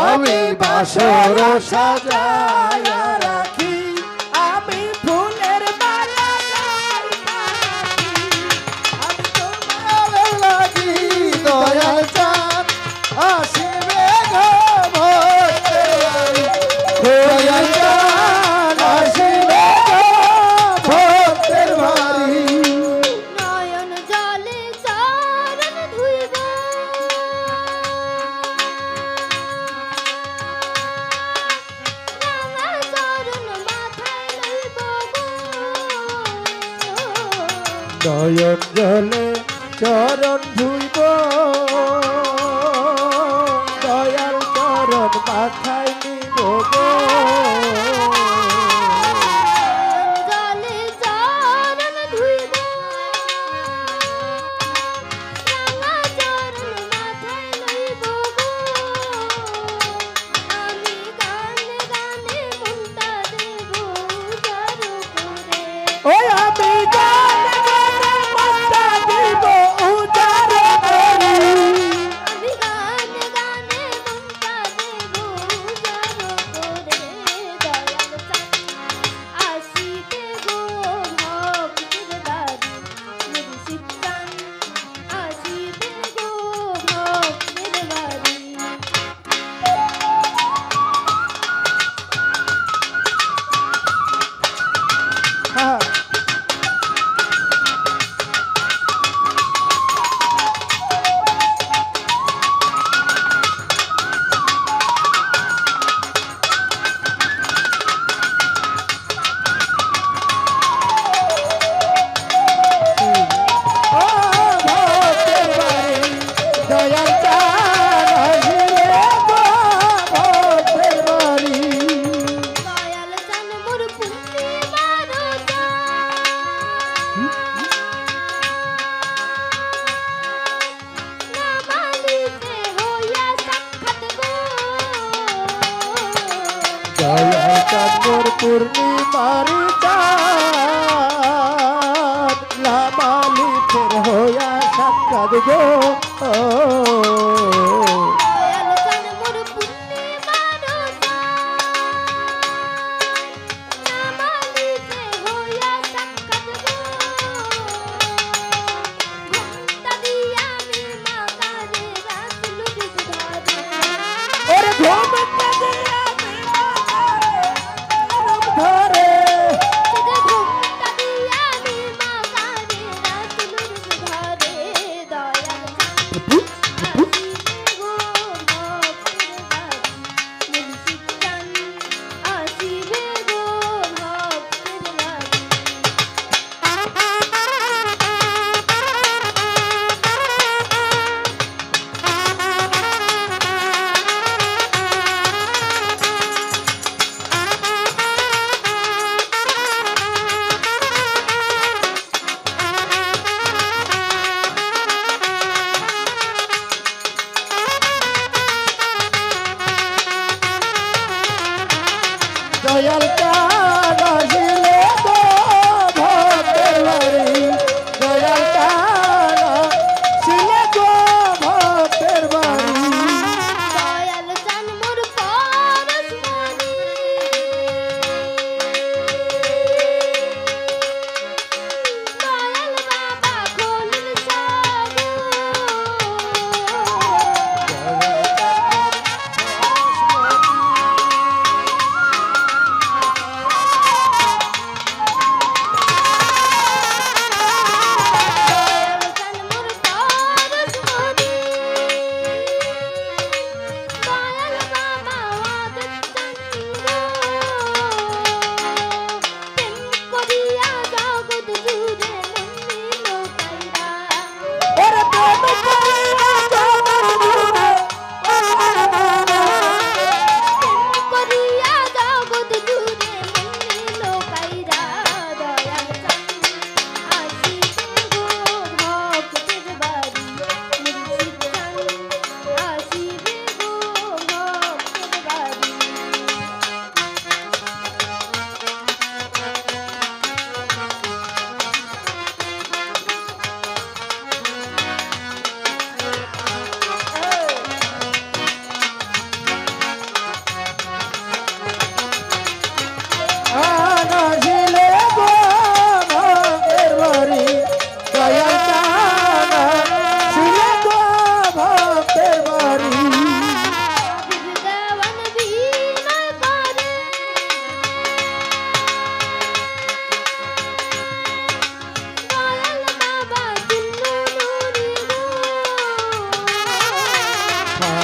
আমি বাসর সাজায়া Dayan gele çare চাঁদর পূর্ণিমার চাঁদ লাবালি ফের হইয়া সাক্ষাৎ গো দয়াল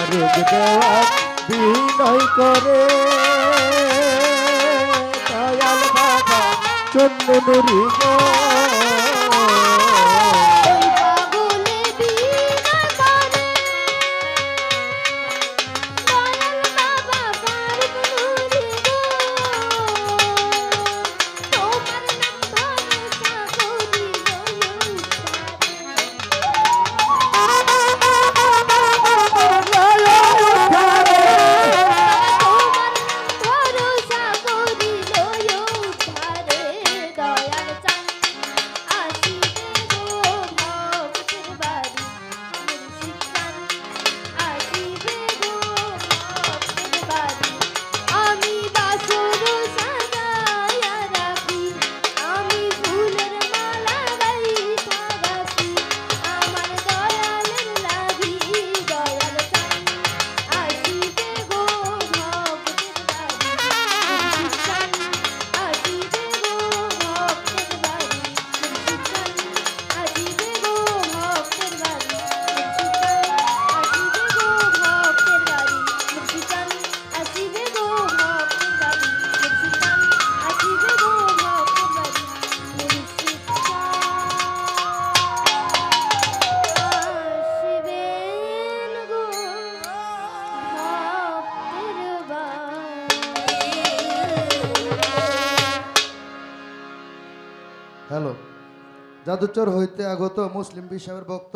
তারিখ দেওয়া বিনয় করে। দয়াল বাবা চন্দ্র নুরি যাদুচর হইতে আগত মুসলিম বিশ্বের ভক্ত